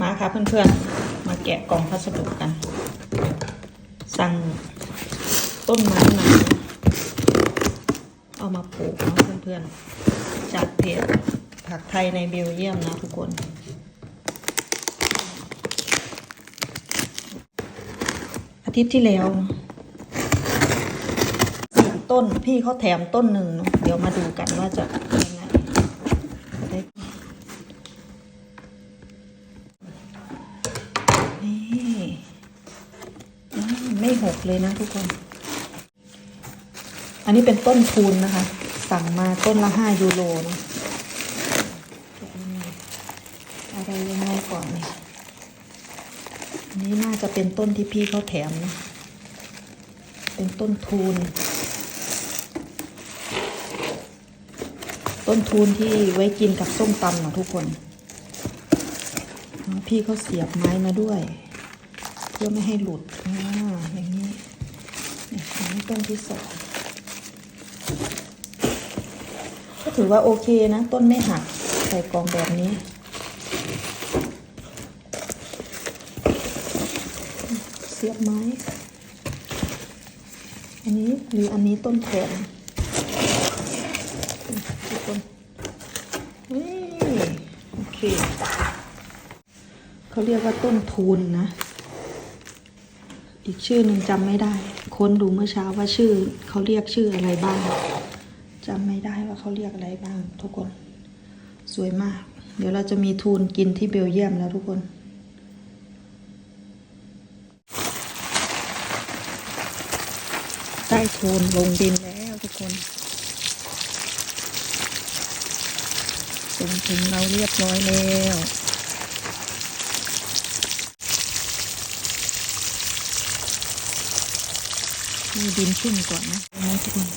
มาค่ะเพื่อนๆ มาแกะกล่องพัสดุกัน สั่งต้นไม้มาเอามาปลูกนะเพื่อนๆ จากเพจผักไทยในเบลเยียมนะทุกคนอาทิตย์ที่แล้วสี่ต้นพี่เขาแถมต้นหนึ่งเนอะเดี๋ยวมาดูกันว่าจะเป็นยังไงได้นี่อืม ไม่หกเลยนะทุกคน อันนี้เป็นต้นทุนนะคะ สั่งมาต้นละห้ายูโรนะอะไรยังไงก่อนเนี่ยอันนี้น่าจะเป็นต้นที่พี่เขาแถมนะ เป็นต้นทูนต้นทูนที่ไว้กินกับส้มตำนะทุกคน พี่เขาเสียบไม้มาด้วย เพื่อไม่ให้หลุดอ่าอย่างนี้นี่อันนี้ต้นที่สองก็ถือว่าโอเคนะ ต้นไม่หักใส่กล่องแบบนี้เสียบไม้ อันนี้หรืออันนี้ต้นแขนทุกคนนี่โอเคเขาเรียกว่าต้นทูนนะ อีกชื่อหนึ่งจำไม่ได้ ค้นดูเมื่อเช้าว่าชื่อเขาเรียกชื่ออะไรบ้างจำไม่ได้ว่าเขาเรียกอะไรบ้าง ทุกคน สวยมาก เดี๋ยวเราจะมีทูนกินที่เบลเยียมแล้วทุกคนได้โทนลงดินแล้วทุกคนส่งถึงเราเรียบร้อยแล้ว ให้ดินชุ่มก่อนนะนะทุกคน